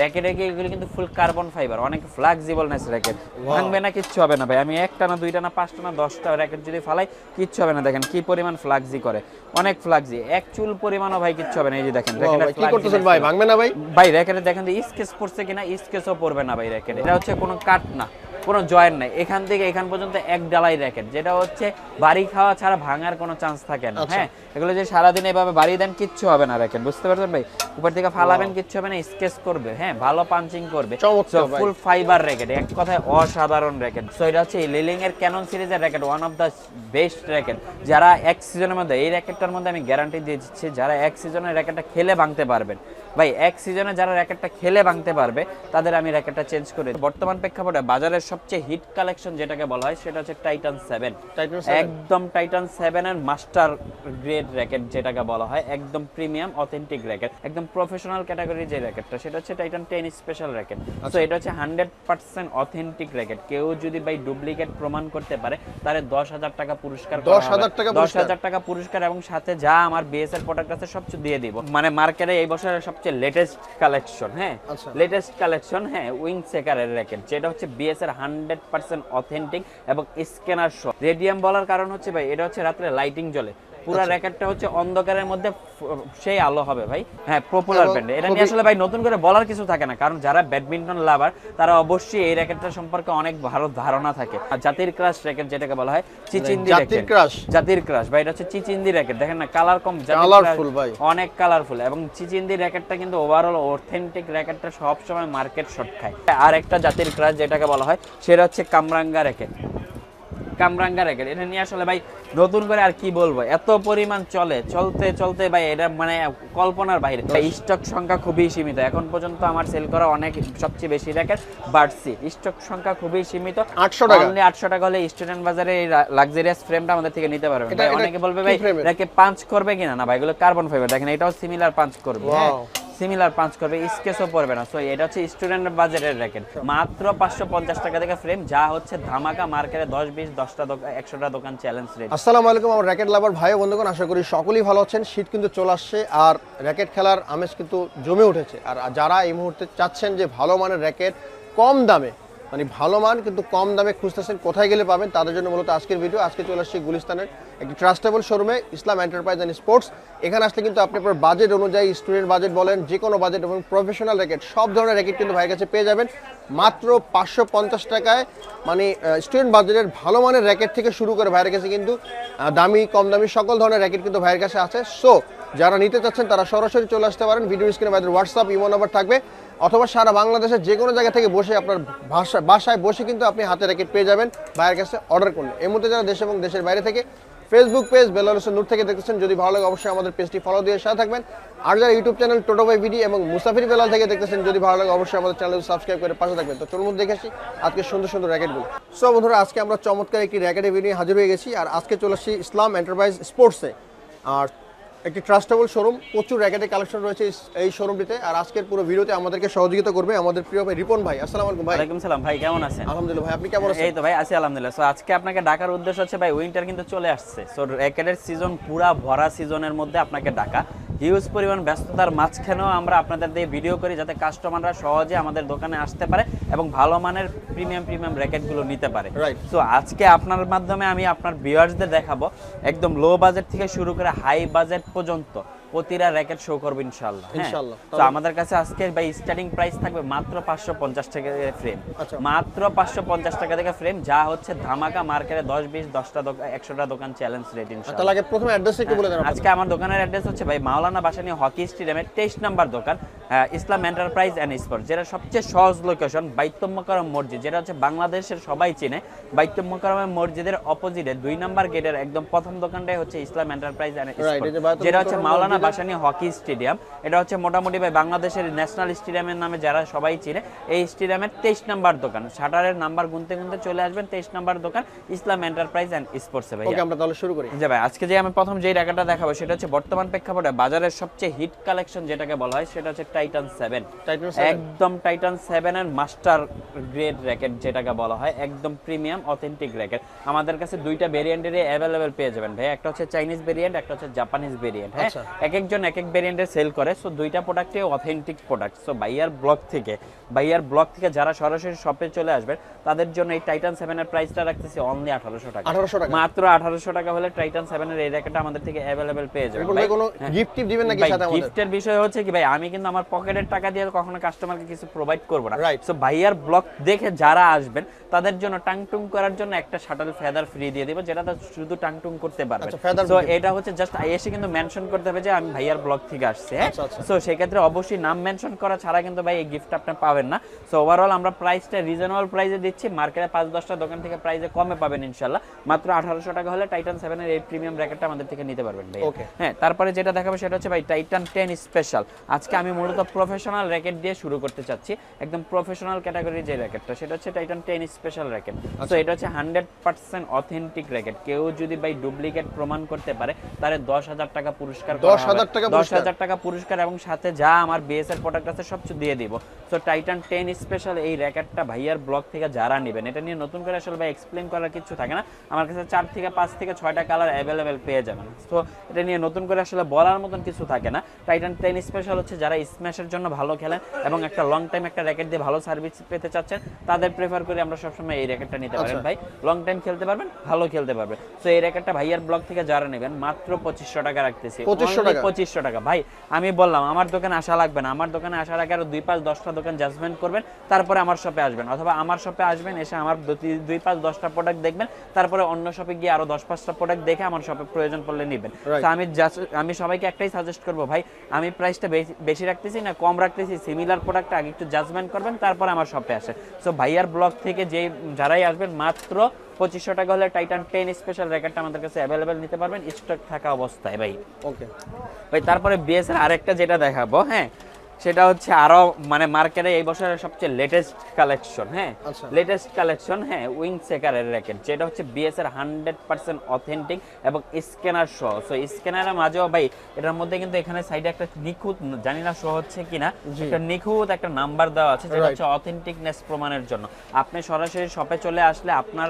Racket এগুলো কিন্তু ফুল carbon fibre অনেক ফ্লেক্সিবলনেস র্যাকেট ভাঙবে না কিচ্ছু হবে না ভাই। আমি একটা না দুইটা না পাঁচটা না দশটা র্যাকেট যদি ফালাই কিচ্ছু হবে না। দেখেন কি পরিমাণ ফ্লাক্সি করে। অনেক ফ্লাক্সি এক চুল পরিমাণও ভাই কিচ্ছু হবে না। এই যে দেখেন র‍্যাকেট কি করতেছেন ভাই? ভাঙবে না ভাই? ভাই র্যাকেটে দেখেন যে স্কেচ পড়ছে কিনা স্কেচও পড়বে না ভাই র্যাকেট এটা হচ্ছে কোনো কাট না। কোনো জয়েন্ট নাই। এখান থেকে এখান পর্যন্ত এক ডালাই র্যাকেট যেটা হচ্ছে বাড়ি খাওয়া ছাড়া ভাঙার কোনো চান্স থাকে না আচ্ছা। হ্যাঁ? এগুলো যে সারাদিন এভাবে বাড়ি দেন কিচ্ছু হবে না র্যাকেট বুঝতে পারছেন ভাই? উপর থেকে ফালাবেন কিচ্ছু হবে না স্কেচ করবে হ্যাঁ? ভালো পাঞ্চিং করবে। ফুল ফাইবার র্যাকেট এক কথায় অসাধারণ র্যাকেট। সো এটা হচ্ছে লিলিং এর ক্যানন সিরিজের racket one of the best racket. যারা এক সিজনের মধ্যে এই র্যাকেটটার মধ্যে আমি গ্যারান্টি দিয়ে দিচ্ছি যারা এক সিজনের র্যাকেটটা খেলে ভাঙতে পারবেন। ভাই এক সিজনে যারা র্যাকেটটা খেলে ভাঙতে পারবে তাদের আমি র্যাকেটটা চেঞ্জ করে বর্তমান প্রেক্ষাপটে বাজারের সবচেয়ে হিট কালেকশন যেটাকে বলা হয় সেটা হচ্ছে টাইটান সেভেন একদম টাইটান সেভেন এর মাস্টার গ্রেড র্যাকেট যেটাকে বলা হয় একদম প্রিমিয়াম অথেন্টিক র্যাকেট একদম প্রফেশনাল ক্যাটাগরি যে র্যাকেটটা সেটা হচ্ছে টাইটান টেন স্পেশাল র্যাকেট তো এটা হচ্ছে হান্ড্রেড পার্সেন্ট অথেন্টিক র্যাকেট কেউ যদি ভাই ডুপ্লিকেট প্রমাণ করতে পারে তাহলে দশ হাজার টাকা পুরস্কার করা 10,000 হবে। টাকা দশ হাজার টাকা পুরস্কার এবং সাথে যা আমার বিএসএর প্রোডাক্ট আছে সবচেয়ে দিয়ে দিব। মানে মার্কেটে এই বছরের সবচেয়ে লেটেস্ট কালেকশন হ্যাঁ? আচ্ছা। লেটেস্ট কালেকশন হ্যাঁ উইং সেকারের র্যাকেট যেটা হচ্ছে বিএসএর হান্ড্রেড পার্সেন্ট অথেন্টিক এবং স্ক্যানার শো রেডিয়াম বলার কারণ হচ্ছে ভাই এটা হচ্ছে রাত্রে লাইটিং জ্বলে। পুরো আচ্ছা। র্যাকেটটা হচ্ছে অন্ধকারের মধ্যে সেই আলো হবে ভাই। হ্যাঁ পপুলার এবং ব্র্যান্ড এটা নিয়ে আসলে ভাই নতুন করে বলার কিছু থাকে না কারণ যারা ব্যাডমিন্টন লাভার তারা অবশ্যই এই র্যাকেটটা সম্পর্কে অনেক ভালো ধারণা থাকে। আর জাতির ক্রাশ র্যাকেট যেটাকে বলা হয় চিচিন্দি জাতির crush? জাতির ক্রাশ ভাই এটা হচ্ছে চিচিন্দি র্যাকেট। দেখেন না কালার কম crush ভাই। অনেক কালারফুল এবং চিচিন্দি র্যাকেটটা কিন্তু ওভারঅল অথেন্টিক র্যাকেটটা সবসময় মার্কেট শট খায়। আর একটা জাতির ক্রাশ যেটাকে বলা হয় সেটা হচ্ছে কামরাঙ্গা র্যাকেট। কামরাঙ্গা র্যাকেট এটা নিয়ে আসলে ভাই নতুন করে আর কি বলব? এত পরিমাণ চলে চলতে চলতে ভাই এটা মানে কল্পনার বাইরে। স্টক সংখ্যা খুবই সীমিত। এখন পর্যন্ত আমার সেল করা অনেক সবচেয়ে বেশি র্যাকেট বাড়ছি। স্টক সংখ্যা খুবই সীমিত। 800 টাকা? অনলি আটশো টাকা হলে স্টুডেন্ট বাজারে এই লাক্সারিয়াস ফ্রেমটা আমাদের থেকে নিতে পারবেন। ভাই অনেকে বলবে ভাই এটাকে পাঞ্চ করবে কিনা? না ভাই এগুলো কার্বন ফাইবার দেখেন এটাও সিমিলার পাঞ্চ করবে. সিমিলার পাঁচ করবে স্কেচও পড়বে না। সো এটা হচ্ছে স্টুডেন্ট বাজারের র্যাকেট মাত্র পাঁচশো পঞ্চাশ টাকা থেকে ফ্রেম যা হচ্ছে ধামাকা মার্কেটে দশ বিশ দশটা একশোটা দোকান চ্যালেঞ্জ রেট আসসালাম আলাইকুম, আমার র্যাকেট লাভার ভাই বন্ধুগণ, আশা করি সকলেই ভালো আছেন। শীত কিন্তু চলে আসছে, আর র্যাকেট খেলার আমেজ কিন্তু জমে উঠেছে। আর যারা এই মুহূর্তে চাচ্ছেন যে ভালো মানের র্যাকেট কম দামে মানে ভালো মান, কিন্তু কম দামে খুঁজতেছেন কোথায় গেলে পাবেন তাদের জন্য মূলত আজকের ভিডিও আজকে চলে আসছি গুলিস্তানের একটি ট্রাস্টেবল শোরুমে ইসলাম এন্টারপ্রাইজ অ্যান্ড স্পোর্টস এখানে আসলে কিন্তু আপনি আপনার বাজেট অনুযায়ী স্টুডেন্ট বাজেট বলেন, যে কোনো বাজেট এবং প্রফেশনাল র্যাকেট সব ধরনের র্যাকেট কিন্তু ভাইয়ের কাছে পেয়ে যাবেন। মাত্র পাঁচশো পঞ্চাশ টাকায় মানে স্টুডেন্ট বাজেটের ভালো মানের র্যাকেট থেকে শুরু করে ভাইয়ের কাছে কিন্তু দামি, কম দামি, সকল ধরনের র্যাকেট কিন্তু ভাইয়ের কাছে আছে। সো যারা নিতে চাচ্ছেন, তারা সরাসরি চলে আসতে পারেন। ভিডিও স্ক্রিনে ভাইদের হোয়াটসঅ্যাপ ইমো নাম্বার থাকবে। অথবা সারা বাংলাদেশের যে কোনো জায়গা থেকে বসে আপনার ভাষা বাসায় বসে কিন্তু আপনি হাতে র্যাকেট পেয়ে যাবেন বাইরের কাছে অর্ডার করলে। এই মুহূর্তে যারা দেশ এবং দেশের বাইরে থেকে ফেসবুক পেজ বেলাল হোসেন নূর থেকে দেখতেছেন, যদি ভালো লাগে অবশ্যই আমাদের পেজটি ফলো দিয়ে সাথে থাকবেন। আর যারা YouTube channel Toto by VD এবং মুসাফির বেলাল থেকে দেখতেছেন, যদি ভালো লাগে অবশ্যই আমাদের চ্যানেল সাবস্ক্রাইব করে পাশে থাকবেন। তো চলুন দেখে আসি আজকে সুন্দর সুন্দর র্যাকেটগুলো সো বন্ধুরা, আজকে আমরা চমৎকার একটি র্যাকেটের ভিডিও হাজির হয়ে গেছি। আর আজকে চলে আসছি ইসলাম এন্টারপ্রাইজ স্পোর্টসে আর একটি ট্রাস্টেবল শোরুম প্রচুর র্যাকেটের কালেকশন রয়েছে এই- শোরুমটিতে আর আজকের পুরো ভিডিওতে আমাদেরকে সহযোগিতা করবে আমাদের প্রিয় ভাই রিপন ভাই। আসসালামু আলাইকুম ভাই। ওয়ালাইকুম সালাম ভাই কেমন আছেন? আলহামদুলিল্লাহ ভাই আপনি কেমন আছেন? এই তো ভাই আছি আলহামদুলিল্লাহ। সো আজকে আপনাকে ডাকার উদ্দেশ্য হচ্ছে ভাই উইন্টার কিন্তু চলে আসছে। সো র্যাকেটের সিজন পুরা ভরা সিজনের মধ্যে আপনাকে ডাকা। হিউজ পরিমাণ ব্যস্ততার মাঝখানেও আমরা আপনাদের দিয়ে ভিডিও করি যাতে কাস্টমাররা সহজে আমাদের দোকানে আসতে পারে এবং ভালো মানের প্রিমিয়াম প্রিমিয়াম র্যাকেটগুলো নিতে পারে. সো আজকে আপনার মাধ্যমে আমি আপনার ভিউয়ার্সদের দেখাবো। একদম লো বাজেট থেকে শুরু করে হাই বাজেট পর্যন্ত প্রতিটা র্যাকেট শো করব ইনশাল্লাহ হ্যাঁ? ইনশাআল্লাহ। তো আমাদের কাছে আজকে ভাই স্টার্টিং প্রাইস থাকবে মাত্র পাঁচশো পঞ্চাশ টাকা ফ্রেম আচ্ছা। মাত্র পাঁচশো পঞ্চাশ টাকা থেকে ফ্রেম যা হচ্ছে ধামাকা মার্কেটে দশ বিশ দশটা একশোটা দোকান চ্যালেঞ্জ রেট ইনশাআল্লাহ। তাহলে আগে প্রথমে অ্যাড্রেস একটু বলে দেন আজকে আমার দোকানের অ্যাড্রেস হচ্ছে ভাই মাওলানা বাসানি হকি স্টেডিয়ামের তেইশ নাম্বার দোকান ইসলাম এন্টারপ্রাইজ অ্যান্ড স্পোর্ট যেটা সবচেয়ে সহজ লোকেশন বাইত্যম্যকরম মসজিদ যেটা হচ্ছে বাংলাদেশের সবাই চিনে। বাইত্যম্যকরম মসজিদের অপোজিটে দুই নাম্বার গেটের একদম প্রথম দোকানটাই হচ্ছে ইসলাম এন্টারপ্রাইজ অ্যান্ড Right, এই যে স্পোর্ট যেটা হচ্ছে মাওলানা বাসানি হকি স্টেডিয়াম। এটা হচ্ছে মোটামুটি ভাই বাংলাদেশের ন্যাশনাল স্টেডিয়ামের নামে যারা সবাই চিনে এই স্টেডিয়ামের তেইশ নাম্বার দোকান। শাটারের নাম্বার গুনতে গুনতে চলে আসবেন তেইশ নাম্বার দোকান ইসলাম এন্টারপ্রাইজ অ্যান্ড স্পোর্টসে ভাই আমরা তাহলে শুরু করি। যে ভাই আজকে যে আমি প্রথম যেই র্যাকেটটা দেখাবো সেটা হচ্ছে বর্তমান প্রেক্ষাপটে বাজারের সবচেয়ে হিট কালেকশন যেটাকে বলা হয় সেটা হচ্ছে টাইটান সেভেন একদম টাইটান সেভেন এর মাস্টার গ্রেড র্যাকেট যেটাকে বলা হয় একদম প্রিমিয়াম অথেন্টিক র্যাকেট আমাদের কাছে দুইটা ভেরিয়েন্টের অ্যাভেলেবেল পেয়ে যাবেন ভাই একটা হচ্ছে চাইনিজ ভেরিয়েন্ট একটা হচ্ছে জাপানিজ ভেরিয়েন্ট হ্যাঁ? আচ্ছা। এক একজন এক এক ভেরিয়েন্টের সেল করে সো দুইটা প্রোডাক্টই authentic product so buyer block থেকে বাইয়ার ব্লক থেকে যারা সরাসরি শপে চলে আসবেন তাদের জন্য এই টাইটান সেভেনের প্রাইসটা রাখতেছি অনলি আঠারোশো টাকা। আঠারোশো টাকা। মাত্র আঠারোশো টাকা হলে টাইটান সেভেনের এই র্যাকেটটা আমাদের থেকে অ্যাভেলেবেল পেয়ে কোনো গিফট টিপ দিবেন নাকি সাথে গিফটের বিষয় হচ্ছে কি ভাই আমি কিন্তু আমার পকেটের টাকা দিয়ে কখনো কাস্টমারকে কিছু প্রোভাইড করব না. সো ভাইয়ার ব্লক দেখে যারা আসবেন তাদের জন্য টাংটুং করার জন্য একটা শাটল ফেদার ফ্রি দিয়ে দিব যেটা শুধু টাংটুং করতে পারবে আচ্ছা, সো এটা হচ্ছে জাস্ট এসে কিন্তু মেনশন করতে হবে যে আমি ভাইয়ার ব্লগ থেকে আসছি হ্যাঁ? আচ্ছা, আচ্ছা। সো সেক্ষেত্রে অবশ্যই নাম মেনশন করা ছাড়া কিন্তু ভাই এই গিফট আপনি পাবেন না। সো ওভারঅল আমরা প্রাইসটা রিজনেবল প্রাইসে দিচ্ছি। মার্কেটে পাঁচ দশটা দোকান থেকে প্রাইসে কমে পাবেন ইনশাল্লাহ। মাত্র আঠারোশো টাকা হলে টাইটান সেভেনের এই প্রিমিয়াম র্যাকেটটা আমাদের থেকে নিতে পারবেন ভাই হ্যাঁ তারপরে যেটা দেখাবো সেটা হচ্ছে ভাই টাইটান টেন স্পেশাল আজকে আমি মূলত প্রফেশনাল র্যাকেট দিয়ে শুরু করতে চাচ্ছি। একদম প্রফেশনাল ক্যাটাগরির যে র্যাকেটটা সেটা হচ্ছে টাইটান টেন স্পেশাল র্যাকেট তো এটা হচ্ছে হান্ড্রেড পার্সেন্ট অথেন্টিক র্যাকেট কেউ যদি ভাই ডুপ্লিকেট প্রমাণ করতে পারে তাহলে দশ হাজার টাকা পুরস্কার করা 10,000 হবে। টাকা 10,000 পুরস্কার? টাকা পুরস্কার এবং সাথে যা আমার বিএসএর প্রোডাক্ট আছে সব দিয়ে দিব। তো টাইটান টেন স্পেশাল এই র্যাকেটটা ভাইয়ার ব্লগ থেকে যারা নেবেন এটা নিয়ে নতুন করে আসলে ভাই এক্সপ্লেন করার কিছু থাকে না। আমার কাছে চার থেকে পাঁচ থেকে ছয়টা কালার অ্যাভেলেবেল পেয়ে যাবেন। তো এটা নিয়ে নতুন করে আসলে বলার মতন কিছু থাকে না। টাইটান টেন স্পেশাল হচ্ছে যারা স্ম্যাশের জন্য ভালো খেলেন এবং একটা লং টাইম একটা র্যাকেট দিয়ে ভালো সার্ভিস পেতে চাচ্ছেন তাদের প্রেফার করে আমরা সবসময় এই র্যাকেটটা নিতে পারেন আচ্ছা। ভাই। লং টাইম খেলতে পারবেন ভালো খেলতে পারবে তো এই র্যাকেটটা ভাইয়ার ব্লগ থেকে যারা নেবেন মাত্র পঁচিশশো টাকা রাখতেছি। 2500 টাকা? পঁচিশশো টাকা। ভাই আমি বললাম আমার দোকানে আসা লাগবে না। আমার দোকানে আসার আগে আরও দুই পাঁচ দশটা দোকান জাজমেন্ট করবেন তারপরে আমার শপে আসবেন। অথবা আমার শপে আসবেন এসে আমার দুই- পাঁচ দশটা প্রোডাক্ট দেখবেন তারপরে অন্য শপে গিয়ে আরও দশ পাঁচটা প্রোডাক্ট দেখে আমার শপে প্রয়োজন পড়লে নেবেন। তো আমি আমি সবাইকে একটাই সাজেস্ট করব ভাই আমি প্রাইসটা বেশি রাখতেছি না কম রাখতেছি। সিমিলার প্রোডাক্ট আগে একটু জাজমেন্ট করবেন তারপর আমার শপে আসে সো ভাইয়ার ব্লগ থেকে যে যারাই আসবেন মাত্র পঁচিশশো টাকা হলে টাইটান টেন স্পেশাল র্যাকেটটা আমাদের কাছে অ্যাভেলেবেল নিতে পারবেন স্টক থাকা অবস্থায় ভাই। ওকে ভাই তারপরে বিএসএর আরেকটা যেটা দেখাবো হ্যাঁ? সেটা হচ্ছে আরও মানে মার্কেটে এই বছরের সবচেয়ে লেটেস্ট কালেকশন হ্যাঁ আচ্ছা। লেটেস্ট কালেকশন হ্যাঁ উইং সেকারের র্যাকেট যেটা হচ্ছে বিএস এর হান্ড্রেড পার্সেন্ট অথেন্টিক এবং স্ক্যানার সহ সো স্ক্যানারের মাঝেও ভাই এটার মধ্যে কিন্তু এখানে সাইডে একটা নিখুঁত জানি না শো হচ্ছে কিনা। একটা নিখুঁত একটা নাম্বার দেওয়া আছে যেটা হচ্ছে অথেন্টিকনেস প্রমাণের জন্য আপনি সরাসরি শপে চলে আসলে আপনার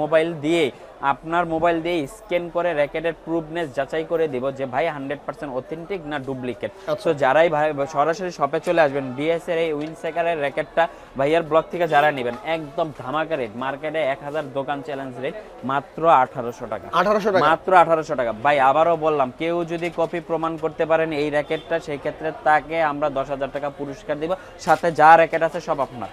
মোবাইল দিয়ে আপনার মোবাইল দিয়ে স্ক্যান করে র্যাকেটের প্রুফনেস যাচাই করে দিব যে ভাই হান্ড্রেড পার্সেন্ট অথেন্টিক না ডুপ্লিকেট। আচ্ছা। তো যারাই ভাই সরাসরি শপে চলে আসবেন বিএস এর এই উইনসেকারের র্যাকেটটা ভাইয়ার ব্লক থেকে যারা নেবেন একদম ধামাকা রেট মার্কেটে এক হাজার দোকান চ্যালেঞ্জ রেট মাত্র আঠারোশো টাকা। আঠারোশো টাকা? মাত্র আঠারোশো টাকা। ভাই আবারও বললাম কেউ যদি কপি প্রমাণ করতে পারেন এই র্যাকেটটা সেই ক্ষেত্রে তাকে আমরা দশ হাজার টাকা পুরস্কার দিব। সাথে যা র্যাকেট আছে সব আপনার।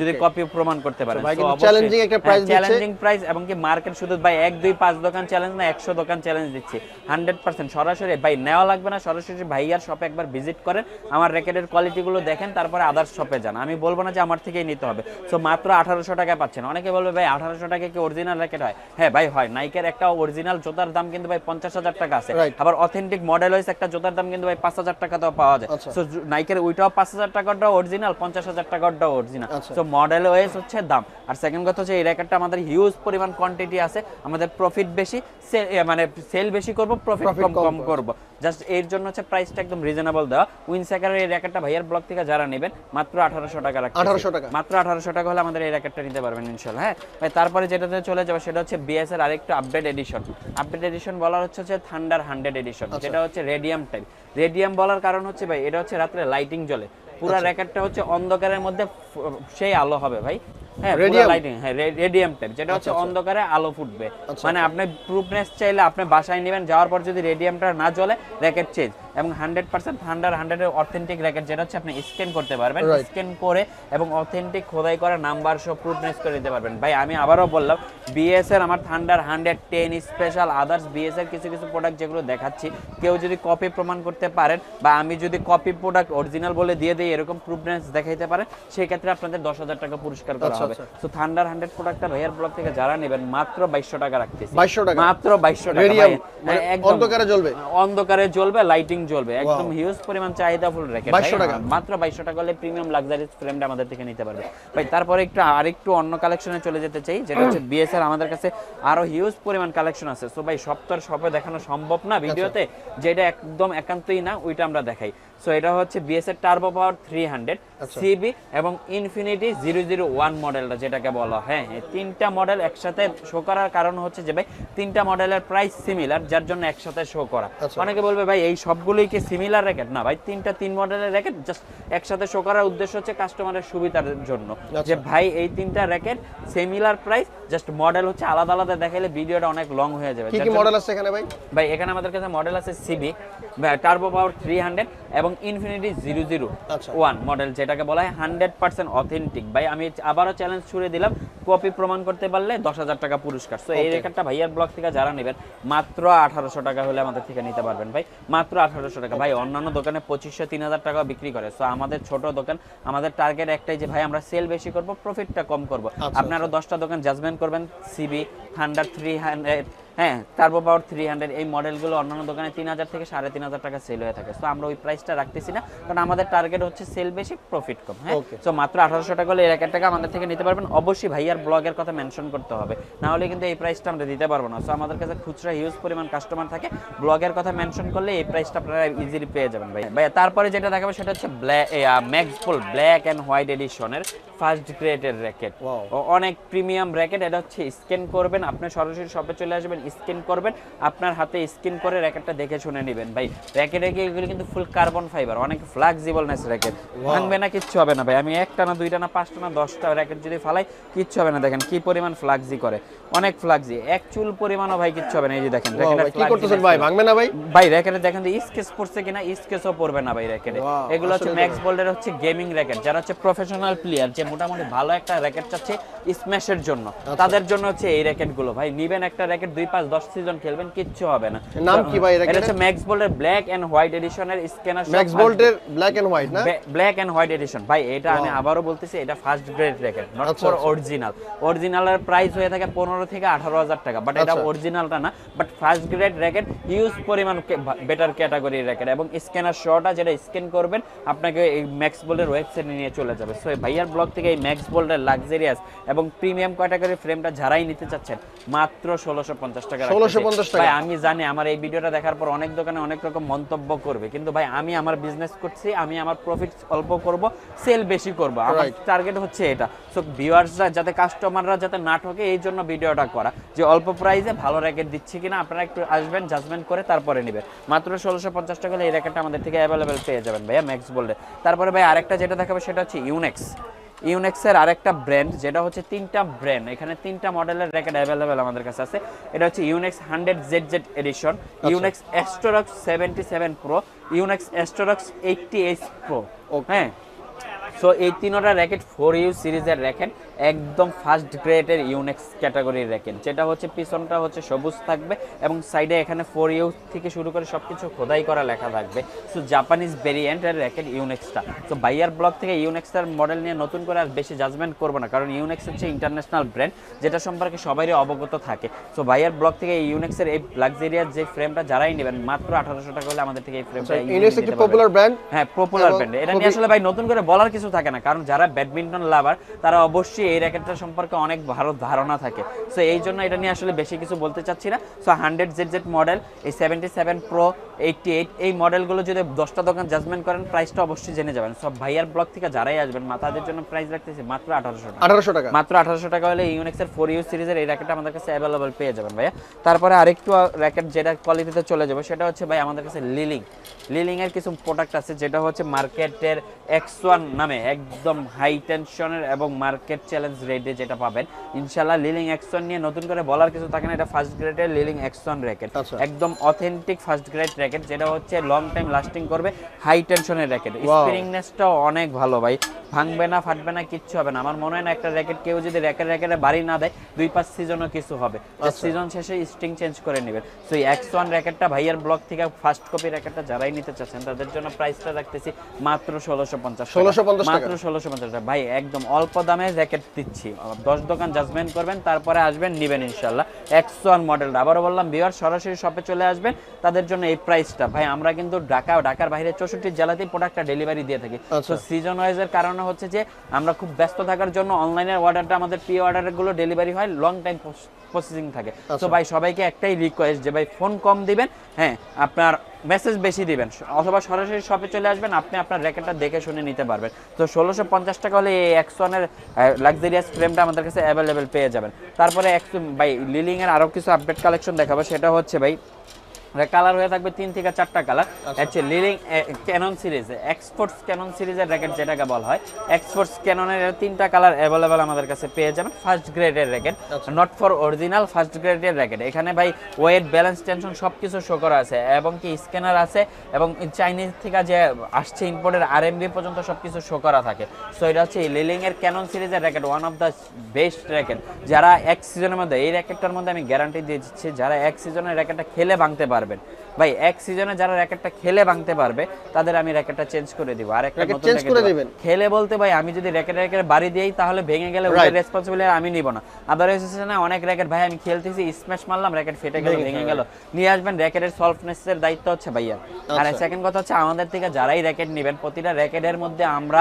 যদি কপি প্রমাণ করতে পারেন। Challenging একটা price দিচ্ছে। চ্যালেঞ্জিং প্রাইস এবং কি মার্কেট শুধু ভাই এক দুই পাঁচ দোকান চ্যালেঞ্জ না একশো দোকান চ্যালেঞ্জ দিচ্ছি। হান্ড্রেড পার্সেন্ট সরাসরি ভাই নেওয়া লাগবে না সরাসরি ভাইয়ার শপে একবার ভিজিট করেন আমার র্যাকেটের কোয়ালিটিগুলো দেখেন তারপরে আদার্স শপে যান। আমি বলব না যে আমার থেকেই নিতে হবে। সো মাত্র আঠারোশো টাকায় পাচ্ছেন। অনেকে বলবে ভাই আঠারোশো টাকায় কি অরিজিনাল র্যাকেট হয়? হ্যাঁ ভাই হয়। নাইকের একটা অরিজিনাল জোতার দাম কিন্তু ভাই পঞ্চাশ হাজার টাকা আছে। আবার অথেন্টিক মডেল হয়েছে একটা জোতার দাম কিন্তু ভাই পাঁচ হাজার টাকাতেও পাওয়া যায়। আচ্ছা। সো নাইকের ওইটাও পাঁচ হাজার টাকাটাও অরিজিনাল পঞ্চাশ হাজার টাকাটাও অরিজিনাল আচ্ছা। সো মডেল ওয়েস হচ্ছে দাম। আর সেকেন্ড কথা হচ্ছে এই র্যাকেটটা আমাদের হিউজ পরিমাণ কোয়ান্টিটি আছে আমাদের প্রফিট বেশি মানে সেল বেশি করব প্রফিট কম কম করব। জাস্ট এর জন্য হচ্ছে প্রাইসটা একদম রিজনেবল দেওয়া। উইনসাকারের এই র্যাকেটটা ভাইয়ার ব্লক থেকে যারা নেবেন মাত্র আঠারোশো টাকা রাখছি 1800 টাকা। মাত্র আঠারোশো টাকা হলে আমাদের এই র্যাকেটটা নিতে পারবেন ইনশাল্লাহ হ্যাঁ? ভাই তারপরে যেটাতে চলে যাবে সেটা হচ্ছে বিএস এর আরেকটু আপডেট এডিশন আপডেট এডিশন বলার হচ্ছে হচ্ছে থান্ডার হান্ড্রেড এডিশন আচ্ছা। যেটা হচ্ছে রেডিয়াম টাইপ রেডিয়াম বলার কারণ হচ্ছে ভাই এটা হচ্ছে রাত্রে লাইটিং জ্বলে। পুরো আচ্ছা। র্যাকেটটা হচ্ছে অন্ধকারের মধ্যে সেই আলো হবে ভাই। হ্যাঁ লাইটিং হ্যাঁ রেডিয়াম টাইপ যেটা হচ্ছে আচ্ছা, আচ্ছা। অন্ধকারে আলো ফুটবে। আচ্ছা, মানে আপনি প্রুফনেস চাইলে আপনি বাসায় নেবেন যাওয়ার পর যদি রেডিয়ামটা না জ্বলে র্যাকেট চেঞ্জ এবং হান্ড্রেড পার্সেন্ট থান্ডার হান্ড্রেডের অথেন্টিক র্যাকেট যেটা হচ্ছে আপনি স্ক্যান করতে পারবেন স্ক্যান করে এবং অথেন্টিক খোদাই করা নাম্বার সহ প্রুফনেস করে দিতে পারবেন ভাই আমি আবারও বললাম বিএস এর আমার thunder hundred ten special others BS এর কিছু কিছু প্রোডাক্ট যেগুলো দেখাচ্ছি কেউ যদি কপি প্রমাণ করতে পারেন বা আমি যদি কপি প্রোডাক্ট অরিজিনাল বলে দিয়ে দিই এরকম প্রুফনেস দেখাইতে পারেন সেই ক্ষেত্রে আপনাদের দশ হাজার টাকা পুরস্কার করা আচ্ছা, হবে। তো থান্ডার হান্ড্রেড প্রোডাক্টটা ভাইয়ার ব্লগ থেকে যারা নেবেন মাত্র বাইশশো টাকা রাখতেছি 2200 টাকা? মাত্র বাইশশো টাকা। মানে একদম। অন্ধকারে জ্বলবে? অন্ধকারে জ্বলবে লাইটিং জ্বলবে। একদম হিউজ পরিমাণ চাহিদা ফুল রেখে 2200 টাকা? মাত্র বাইশশো টাকা হলে প্রিমিয়াম লাক্সারি ফ্রেমটা আমাদের থেকে নিতে পারবে। ভাই তারপরে একটু আরেকটু অন্য কালেকশনে চলে যেতে চাই যেটা হচ্ছে বিএসআর আমাদের কাছে আরও হিউজ পরিমাণ কালেকশন আছে। সো ভাই আর সবে দেখানো সম্ভব না ভিডিওতে যেটা একদম একান্তই না ওইটা আমরা দেখাই। সো এটা হচ্ছে বিএস এর turbo power three hundred. CB এবং ইনফিনিটি জিরো জিরো ওয়ান মডেলটা যেটাকে বলা হয়। হ্যাঁ এই তিনটা মডেল একসাথে শো করার কারণ হচ্ছে যে ভাই তিনটা মডেলের প্রাইস সিমিলার যার জন্য একসাথে শো করা। আচ্ছা। অনেকে বলবে ভাই এই সবগুলোই কি সিমিলার র্যাকেট না ভাই তিনটা তিন মডেলের র্যাকেট জাস্ট একসাথে শো করার উদ্দেশ্য হচ্ছে কাস্টমারের সুবিধার জন্য। আচ্ছা। যে ভাই এই তিনটা racket similar price just model হচ্ছে আলাদা আলাদা দেখাইলে ভিডিওটা অনেক লং হয়ে যাবে। কি কি মডেল আছে এখানে ভাই? ভাই এখানে আমাদের কাছে মডেল আছে CB turbo power three hundred এবং ইনফিনিটি জিরো জিরো আচ্ছা। ওয়ান মডেল যেটাকে বলা হয় হান্ড্রেড পার্সেন্ট অথেন্টিক ভাই আমি আবারও চ্যালেঞ্জ ছুড়ে দিলাম কপি প্রমাণ করতে পারলে দশ হাজার টাকা পুরস্কার। সো এই. রেকর্ডটা ভাইয়ার ব্লগ থেকে যারা নেবেন মাত্র আঠারোশো টাকা হলে আমাদের থেকে নিতে পারবেন ভাই। মাত্র আঠারোশো টাকা। ভাই অন্যান্য দোকানে পঁচিশশো তিন হাজার টাকা বিক্রি করে। সো আমাদের ছোট দোকান আমাদের টার্গেট একটাই যে ভাই আমরা সেল বেশি করব প্রফিটটা কম করব। আচ্ছা, আপনারা দশটা দোকান জাজমেন্ট করবেন সিবি হান্ড্রেড থ্রি হান্ড্রেড হ্যাঁ টার্বো পাওয়ার থ্রি হান্ড্রেড এই মডেলগুলো অন্যান্য দোকানে তিন হাজার থেকে সাড়ে তিন হাজার টাকা সেল হয়ে থাকে। তো আমরা ওই প্রাইসটা রাখতেছি না কারণ আমাদের টার্গেট হচ্ছে সেল বেশি প্রফিট কম হ্যাঁ. সো মাত্র আঠারোশো টাকা হলে এর এক টাকা আমাদের থেকে নিতে পারবেন। অবশ্যই ভাইয়ার ব্লগের কথা মেনশন করতে হবে। না হলে কিন্তু এই প্রাইসটা আমরা দিতে পারব না। সো আমাদের কাছে খুচরা হিউজ পরিমাণ কাস্টমার থাকে ব্লগের কথা মেনশন করলে এই প্রাইসটা আপনারা ইজিলি পেয়ে যাবেন ভাই ভাই তারপরে যেটা দেখাবো সেটা হচ্ছে ব্ল্যাক ম্যাক্সপোল ব্ল্যাক অ্যান্ড হোয়াইট এডিশনের ফার্স্ট গ্রেডের র্যাকেট অনেক প্রিমিয়াম র্যাকেট এটা হচ্ছে স্ক্যান করবেন আপনি সরাসরি শপে চলে আসবেন স্ক্যান করবেন আপনার হাতে স্ক্যান করে র্যাকেটটা দেখে শুনে নেবেন। ভাই র্যাকেট রেখে এগুলো কিন্তু ফুল কার্বন ফাইবার অনেক ফ্লেক্সিবলনেস র্যাকেট। ভাঙবে না কিচ্ছু হবে না ভাই। আমি একটা না দুইটা না পাঁচটা না দশটা র্যাকেট যদি ফালাই কিচ্ছু হবে না। দেখেন কি পরিমাণ ফ্লাক্সি করে অনেক ফ্লাক্সি এক চুল পরিমাণও ভাই কিচ্ছু হবে না। এই যে দেখেন কি করতেছেন ভাই? ভাঙবে না ভাই? ভাই র্যাকেটে দেখেন তো স্কেচ পড়ছে কিনা স্কেচও পড়বে না ভাই র্যাকেটে। এগুলো হচ্ছে ম্যাক্স বোল্ডের হচ্ছে গেমিং র্যাকেট যারা হচ্ছে প্রফেশনাল প্লেয়ার যে মোটামুটি ভালো একটা র্যাকেট চাচ্ছে স্ম্যাশের জন্য। আচ্ছা। তাদের জন্য হচ্ছে এই র্যাকেটগুলো ভাই। নিবেন একটা র্যাকেট দুই পাঁচ দশ সিজন খেলবেন কিচ্ছু হবে না। নাম কি ভাই এটা হচ্ছে ম্যাক্স বোল্ডের ব্ল্যাক এন্ড হোয়াইট এডিশনের স্ক্যানার ম্যাক্স বোল্টের ব্ল্যাক এন্ড হোয়াইট না? ব্ল্যাক এন্ড হোয়াইট এডিশন ভাই এটা আমি. আবারও বলতেছি এটা ফার্স্ট গ্রেড র্যাকেট নট আচ্ছা, ফর আচ্ছা। অরিজিনাল অরিজিনালের প্রাইস হয়ে থাকে পনেরো থেকে আঠারো হাজার টাকা বাট এটা আচ্ছা। অরিজিনালটা না। But first grade racket huge পরিমাণ বেটার ক্যাটাগরির র্যাকেট এবং স্ক্যানার শটা যেটা স্ক্যান করবেন আপনাকে এই ম্যাক্স বোল্ডের ওয়েবসাইটে নিয়ে চলে যাবে। সো ভাইয়ার ব্লগ থেকে এই ম্যাক্স বোল্ডের লাক্সারিয়াস এবং প্রিমিয়াম ক্যাটাগরির ফ্রেমটা যারাই নিতে চাচ্ছেন মাত্র ষোলোশো পঞ্চাশ টাকা রাখতেছি। 1650 টাকা। আমি জানি আমার এই ভিডিওটা দেখার পর অনেক দোকানে অনেক রকম মন্তব্য করবে কিন্তু ভাই আমি আমার বিজনেস করছি আমি আমার প্রফিট অল্প করব সেল বেশি করব। আমার টার্গেট হচ্ছে এটা। সো ভিউয়ার্সরা যাতে কাস্টমাররা যাতে না ঠকে এই জন্য ভিডিওটা করা। যে অল্প প্রাইসে ভালো র্যাকেট দিচ্ছি কিনা আপনারা একটু আসবেন জাজমেন্ট করে তারপরে নেবেন। মাত্র ষোলোশো পঞ্চাশ টাকা হলে এই র্যাকেটটা আমাদের থেকে অ্যাভেলেবেল পেয়ে যাবেন ভাইয়া ম্যাক্স বললে তারপরে ভাই আরেকটা যেটা দেখাবে সেটা হচ্ছে ইউনেক্স ইউনেক্সের আরেকটা ব্র্যান্ড যেটা হচ্ছে তিনটা ব্র্যান্ড এখানে তিনটা মডেলের র্যাকেট অ্যাভেলেবেল আমাদের কাছে আছে। এটা হচ্ছে Yonex hundred Z Z edition Yonex Astrox seventy seven pro Yonex Astrox eighty H pro okay হ্যাঁ। সো এই তিনোটা র্যাকেট ফোর ইউ সিরিজের র্যাকেট একদম ফার্স্ট গ্রেডের ইউনেক্স ক্যাটাগরির র্যাকেট যেটা হচ্ছে পিছনটা হচ্ছে সবুজ থাকবে এবং সাইডে এখানে ফোর ইউ থেকে শুরু করে সব কিছু খোদাই করা লেখা থাকবে। সো জাপানিজ ভেরিয়েন্টের র্যাকেট ইউনেক্সটা তো বাইয়ার ব্লক থেকে ইউনেক্সটার মডেল নিয়ে নতুন করে আর বেশি জাজমেন্ট করব না কারণ ইউনেক্স হচ্ছে ইন্টারন্যাশনাল ব্র্যান্ড যেটা সম্পর্কে সবারই অবগত থাকে। সো বাইয়ার ব্লক থেকে ইউনেক্সের এই লাক্সারিয়ার যে ফ্রেমটা যারাই নেবেন মাত্র আঠারোশো টাকা হলে আমাদের থেকে এই ফ্রেমটা পপুলার ব্র্যান্ড হ্যাঁ পপুলার ব্র্যান্ড এটা নিয়ে আসলে ভাই নতুন করে বলার কিছু থাকে না কারণ যারা ব্যাডমিন্টন লাভার তারা অবশ্যই এই র্যাকেটটা সম্পর্কে অনেক ভালো ধারণা থাকে। সো এই জন্য এটা নিয়ে আসলে বেশি কিছু বলতে চাচ্ছি না। So hundred Z Z model এই seventy seven pro eighty eight এই মডেলগুলো যদি দশটা দোকান জাজমেন্ট করেন প্রাইসটা অবশ্যই জেনে যাবেন। সব ভাইয়ার ব্লক থেকে যারাই আসবেন মা তাদের জন্য প্রাইস রাখতেছি মাত্র আঠারোশো টাকা। আঠারোশো টাকা। মাত্র আঠারোশো টাকা হলে ইউনেক্সের ফোর ইউ সিরিজের এই র্যাকেট আমাদের কাছে অ্যাভেলেবল পেয়ে যাবেন ভাইয়া। তারপরে আরেকটু র্যাকেট যেটা কোয়ালিটিতে চলে যাবে সেটা হচ্ছে ভাই আমাদের কাছে লিলিং লিলিং এর কিছু প্রোডাক্ট আছে যেটা হচ্ছে মার্কেটের এক্স ওয়ান নামে একদম হাই টেনশনের এবং মার্কেট চ্যালেঞ্জ রেটে যেটা পাবেন ইনশাল্লাহ লিলিং অ্যাকশন নিয়ে নতুন করে বলার কিছু থাকে না এটা ফার্স্ট গ্রেডের লিলিং অ্যাকশন র্যাকেট। একদম অথেন্টিক ফার্স্ট গ্রেড র্যাকেট যেটা হচ্ছে লং টাইম লাস্টিং করবে হাই টেনশনের র্যাকেট. স্প্রিংনেসটাও অনেক ভালো ভাই ভাঙবে না ফাটবে না কিচ্ছু হবে না। আমার মনে হয় না একটা র্যাকেট কেউ যদি র্যাকেট র্যাকেটে বাড়ি না দেয় দুই পাঁচ সিজনও কিছু হবে। আচ্ছা। সিজন শেষে স্ট্রিং চেঞ্জ করে নেবেন। সো এই এক্স ওয়ান র্যাকেটটা ভাইয়ার ব্লক থেকে ফার্স্ট কপি র্যাকেটটা যারাই নিতে চাচ্ছেন তাদের জন্য প্রাইসটা রাখতেছি মাত্র ষোলোশো পঞ্চাশ 1650 টাকা। মাত্র ষোলোশো পঞ্চাশ টাকা। ভাই একদম অল্প দামে র্যাকেট দিচ্ছি। দশ দোকান জাজমেন্ট করবেন তারপরে আসবেন নিবেন ইনশাল্লাহ এক্স ওয়ান মডেলটা আবারও বললাম বিয়ার সরাসরি শপে চলে আসবেন তাদের জন্য এই প্রাইসটা ভাই আমরা কিন্তু ঢাকা ঢাকার বাইরে চৌষট্টি জেলাতেই প্রোডাক্টটা ডেলিভারি দিয়ে থাকি। আচ্ছা। তো সিজন ওয়াইজের কারণে হচ্ছে যে আমরা খুব ব্যস্ত থাকার জন্য অনলাইনের অর্ডারটা আমাদের প্রি অর্ডারগুলো ডেলিভারি হয় লং টাইম প্রসেসিং থাকে। তো আচ্ছা। ভাই সবাইকে একটাই রিকোয়েস্ট যে ভাই ফোন কম দিবেন হ্যাঁ আপনার মেসেজ বেশি দিবেন অথবা সরাসরি শপে চলে আসবেন আপনি আপনার র্যাকেটটা দেখে শুনে নিতে পারবেন। তো ষোলোশো পঞ্চাশ টাকা হলে এই এক্সওয়ানের লাক্সারিয়াস ফ্রেমটা আমাদের কাছে অ্যাভেলেবেল পেয়ে যাবেন। তারপরে একটু ভাই লিলিংয়ের আরও কিছু আপডেট কালেকশন দেখাবো সেটা হচ্ছে ভাই কালার হয়ে থাকবে তিন থেকে চারটা কালার। হচ্ছে Li Ning Cannon series exports Cannon সিরিজের র্যাকেট যেটাকে বলা হয় এক্সপোর্টস ক্যাননের তিনটা কালার অ্যাভেলেবেল আমাদের কাছে পেয়ে যাবেন ফার্স্ট গ্রেডের racket not for original first গ্রেডের র্যাকেট এখানে ভাই ওয়েট ব্যালেন্স টেনশন সব কিছু শো করা আছে এবং কি স্ক্যানার আছে এবং চাইনিজ থেকে যে আসছে ইম্পোর্টের আর পর্যন্ত সব কিছু শো করা থাকে। সো এটা হচ্ছে লিলিং এর ক্যানন সিরিজের racket one of the best racket যারা এক সিজনের মধ্যে এই র্যাকেটটার মধ্যে আমি গ্যারান্টি দিয়ে দিচ্ছি যারা এক সিজনের র্যাকেটটা খেলে ভাঙতে পারবেন। ভাই এক সিজনে যারা র্যাকেটটা খেলে ভাঙতে পারবে তাদের আমি র্যাকেটটা চেঞ্জ করে দিব। আর একটা নতুন racket করে দিবেন? খেলে বলতে ভাই আমি যদি র্যাকেট র্যাকেট বাড়ি দিই তাহলে ভেঙে গেলে ওই রেসপন্সিবিলিটি আমি নিব না। আদারওয়াইজ হচ্ছে না অনেক র্যাকেট ভাই আমি খেলতেছি স্ম্যাশ মারলাম র্যাকেট ফেটে গেল ভেঙে গেল, নিয়ে আসবেন র্যাকেটের সলভনেসের দায়িত্ব হচ্ছে ভাইয়া। আর আচ্ছা। সেকেন্ড কথা হচ্ছে আমাদের থেকে যারাই র্যাকেট নেবেন প্রতিটা র্যাকেটের মধ্যে আমরা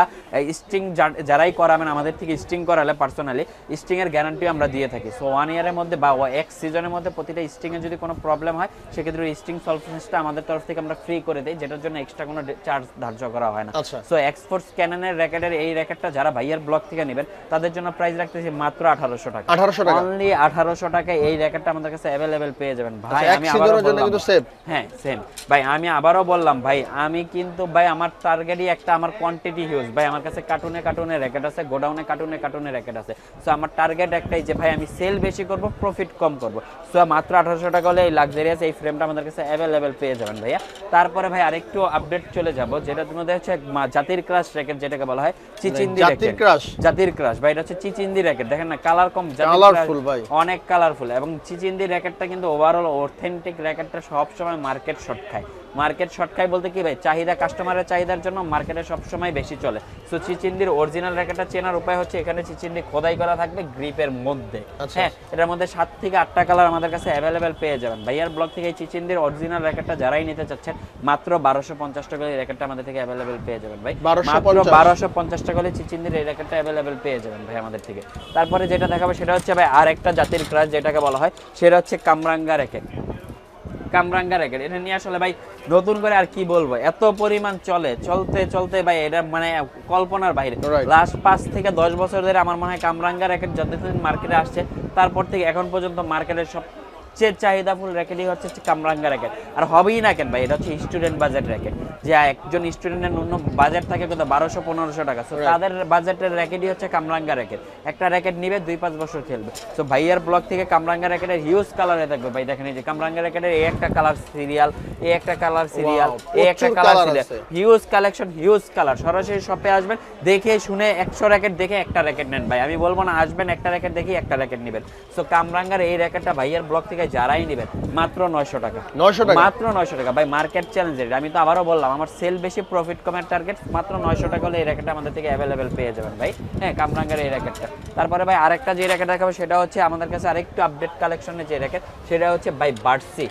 স্টিং যারাই করাবেন আমাদের থেকে স্টিং করালে পার্সোনালি স্টিং এর গ্যারান্টি আমরা দিয়ে থাকি। সো ওয়ান ইয়ারের মধ্যে বা এক সিজনের মধ্যে প্রতিটা স্টিং এর যদি কোনো প্রবলেম হয় সেক্ষেত্রে স্টিং সলভনেসটা আমাদের তরফ থেকে আমরা ফ্রি করে দিই যেটার জন্য এক্সট্রা কোনো চার্জ ধার্য করা হয় না। সো এক্সপোর্টস ক্যাননের র্যাকেটের এই র্যাকেটটা যারা ভাইয়ার ব্লক থেকে নেবেন তাদের জন্য প্রাইস রাখতেছি মাত্র আঠারোশো টাকা। 1800 টাকা? অনলি আঠারোশো টাকায় এই র্যাকেটটা আমাদের কাছে অ্যাভেলেবেল পেয়ে যাবেন। ভাই আচ্ছা, আমি আবারও সিজনের জন্য বললাম। কিন্তু সেফ হ্যাঁ সেম ভাই আমি আবারও বললাম ভাই আমি কিন্তু ভাই আমার টার্গেটই একটা আমার কোয়ান্টিটি হিউজ ভাই আমার কাছে কার্টুনে কার্টুনে র্যাকেট আছে গোডাউনে কার্টুনে কার্টুনে র্যাকেট আছে। সো আমার টার্গেট একটাই যে ভাই আমি সেল বেশি করব প্রফিট কম করব। সো মাত্র আঠারোশো টাকা হলে এই লাক্সারিয়াস এই ফ্রেমটা আমাদের কাছে অ্যাভেলেবেল পেয়ে যাবেন ভাইয়া। তারপরে ভাই আরেকটু আপডেট চলে যাব যেটার মধ্যে হচ্ছে জাতির ক্রাশ র্যাকেট যেটাকে বলা হয় চিচিন্দি জাতির ক্রাশ? জাতির ক্রাশ ভাই এটা হচ্ছে চিচিন্দি র্যাকেট দেখেন না কালার কম কালারফুল ভাই। অনেক কালারফুল এবং চিচিন্দি র্যাকেটটা কিন্তু ওভারঅল অথেন্টিক র্যাকেটটা সব সময় মার্কেট শট খায়। মার্কেট শর্ট খায় বলতে কি ভাই? চাহিদা কাস্টমারের চাহিদার জন্য মার্কেটে সব সময় বেশি চলে। সো চিচিন্দির অরিজিনাল র্যাকেটটা চেনার উপায় হচ্ছে এখানে চিচিন্দি খোদাই করা থাকবে গ্রিপের মধ্যে। আচ্ছা। হ্যাঁ এটার মধ্যে সাত থেকে আটটা কালার আমাদের কাছে অ্যাভেলেবেল পেয়ে যাবেন। ভাইয়ার ব্লগ থেকে এই চিচিন্দির অরিজিনাল র্যাকেটটা যারাই নিতে চাচ্ছেন মাত্র বারোশো পঞ্চাশ টাকা এই র্যাকেটটা আমাদের থেকে অ্যাভেলেবেল পেয়ে যাবেন ভাই। 1250 মাত্র বারোশো পঞ্চাশ টাকা হলে চিচিন্দির এই র্যাকেটটা অ্যাভেলেবেল পেয়ে যাবেন ভাই আমাদের থেকে। তারপরে যেটা দেখাবো সেটা হচ্ছে ভাই আর একটা জাতির ক্রাশ যেটাকে বলা হয় সেটা হচ্ছে কামরাঙ্গা র্যাকেট কামরাঙ্গা র্যাকেট এটা নিয়ে আসলে ভাই নতুন করে আর কি বলব এত পরিমাণ চলে চলতে চলতে ভাই এটা মানে কল্পনার বাইরে. লাস্ট পাঁচ থেকে দশ বছর ধরে আমার মনে হয় কামরাঙ্গা র্যাকেট যতদিন মার্কেটে আসছে তারপর থেকে এখন পর্যন্ত মার্কেটের সবচেয়ে চাহিদাফুল র্যাকেটই হচ্ছে হচ্ছে কামরাঙ্গা র্যাকেট আর হবেই না কেন ভাই এটা হচ্ছে স্টুডেন্ট বাজেট র্যাকেট যে একজন স্টুডেন্টের ন্যূন বাজেট থাকে কত? বারোশো পনেরোশো টাকা। তাদের বাজেটের র্যাকেটই হচ্ছে কামরাঙ্গা র্যাকেট একটা র্যাকেট নিবে দুই পাঁচ বছর খেলবে। তো ভাইয়ার ব্লক থেকে কামরাঙ্গা র্যাকেটের হিউজ কালারে থাকবে ভাই দেখেন এই যে কামরাঙ্গা র্যাকেটের এই একটা কালার সিরিয়াল এই একটা কালার সিরিয়াল এই একটা colour serial huge collection huge colour সরাসরি শপে আসবেন দেখে শুনে একশো র্যাকেট দেখে একটা র্যাকেট নেন ভাই। আমি বলব না আসবেন একটা র্যাকেট দেখে একটা র্যাকেট নেবেন। সো কামরাঙ্গার এই র্যাকেটটা ভাইয়ার ব্লক থেকে যারাই নেবেন মাত্র নয়শো টাকা। 900 টাকা? মাত্র নয়শো টাকা। ভাই মার্কেট চ্যালেঞ্জের আমি তো আবারও বললাম আমার সেল বেশি প্রফিট কমের টার্গেট মাত্র নয়শো টাকা হলে এই র্যাকেটটা আমাদের থেকে অ্যাভেলেবেল পেয়ে যাবেন ভাই। হ্যাঁ কামরাঙ্গার এই র্যাকেটটা তারপরে ভাই আরেকটা যে র্যাকেট দেখাবো সেটা হচ্ছে আমাদের কাছে আরেকটু আপডেট কালেকশনের যে র্যাকেট সেটা হচ্ছে বাই বার্সি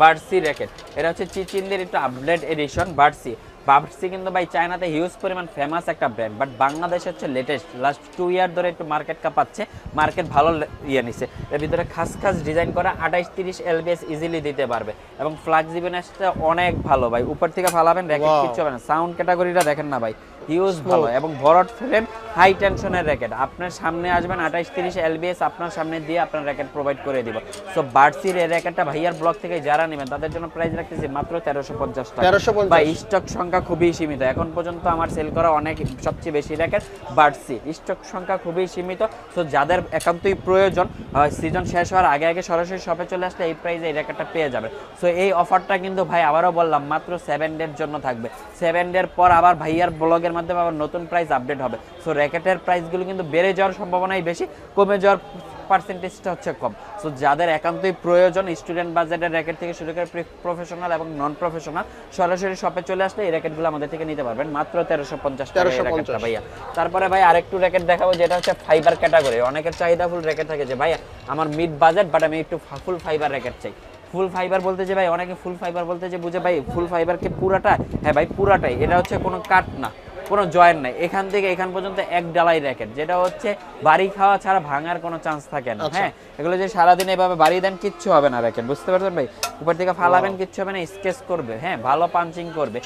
বার্সি র্যাকেট এটা হচ্ছে চিচিনদের একটু আপডেট এডিশন বার্সি বার্সি কিন্তু ভাই চায়নাতে হিউজ পরিমাণ ফেমাস একটা ব্র্যান্ড বাট বাংলাদেশ হচ্ছে লেটেস্ট লাস্ট টু ইয়ার ধরে একটু মার্কেট কাঁপাচ্ছে মার্কেট ভালো ইয়ে নিছে। এর ভিতরে খাস খাস ডিজাইন করা আঠাইশ তিরিশ এলবিএস ইজিলি দিতে পারবে এবং ফ্লাক্সিবিনেসটা অনেক ভালো ভাই। উপর থেকে ফালাবেন র্যাকেট কিছু কিচ্ছু হবে না সাউন্ড ক্যাটাগরিটা দেখেন না ভাই। হিউজ ভালো। এবং ভরট ফ্রেম হাই টেনশনের র্যাকেট আপনার সামনে আসবেন আঠাইশ তিরিশ এলবিএস আপনার সামনে দিয়ে আপনার র্যাকেট প্রোভাইড করে দিব। সো বার্সির এই র্যাকেটটা ভাইয়ার ব্লক থেকে যারা নেবেন তাদের জন্য প্রাইস রাখতেছি মাত্র তেরোশো পঞ্চাশ টাকা। বা স্টক সংখ্যা খুবই সীমিত। এখন পর্যন্ত আমার সেল করা অনেক সবচেয়ে বেশি র্যাকেট বার্সি স্টক সংখ্যা খুবই সীমিত। সো যাদের একান্তই প্রয়োজন সিজন শেষ হওয়ার আগে আগে সরাসরি শপে চলে আসলে এই প্রাইসে এই র্যাকেটটা পেয়ে যাবে সো এই অফারটা কিন্তু ভাই আবারও বললাম মাত্র সেভেন ডের জন্য থাকবে। সেভেন ডের পর আবার ভাইয়ার ব্লগের মাধ্যমে আবার নতুন প্রাইস আপডেট হবে। সো র্যাকেটের প্রাইসগুলো কিন্তু বেড়ে যাওয়ার সম্ভাবনাই বেশি কমে যাওয়ার পার্সেন্টেজটা হচ্ছে কম। সো যাদের একান্তই প্রয়োজন স্টুডেন্ট বাজেটের র্যাকেট থেকে শুরু করে প্রফেশনাল এবং নন প্রফেশনাল সরাসরি শপে চলে আসলে এই র্যাকেটগুলো আমাদের থেকে নিতে পারবেন। মাত্র তেরোশো পঞ্চাশ টাকা এই 1350 র্যাকেটটা ভাইয়া। তারপরে ভাই আরেকটু র্যাকেট দেখাবো যেটা হচ্ছে ফাইবার ক্যাটাগরি অনেকের চাহিদা ফুল র্যাকেট থাকে যে ভাইয়া আমার মিড বাজেট বাট আমি একটু ফুল ফাইবার র্যাকেট চাই। ফুল ফাইবার বলতে যে ভাই অনেকে ফুল ফাইবার বলতে যে বুঝে ভাই ফুল ফাইবার কি পুরাটা হ্যাঁ ভাই পুরাটাই। এটা হচ্ছে কোনো কাট না। কোনো জয়েন নাই। এখান থেকে এখান পর্যন্ত এক ডালাই র্যাকেট যেটা হচ্ছে বাড়ি খাওয়া ছাড়া ভাঙার কোনো চান্স থাকে না আচ্ছা। হ্যাঁ? এগুলো যে সারাদিন এভাবে বাড়ি দেন কিচ্ছু হবে না র্যাকেট বুঝতে পারছেন ভাই? উপর থেকে ফালাবেন কিচ্ছু হবে না স্কেচ করবে হ্যাঁ? ভালো পাঞ্চিং করবে।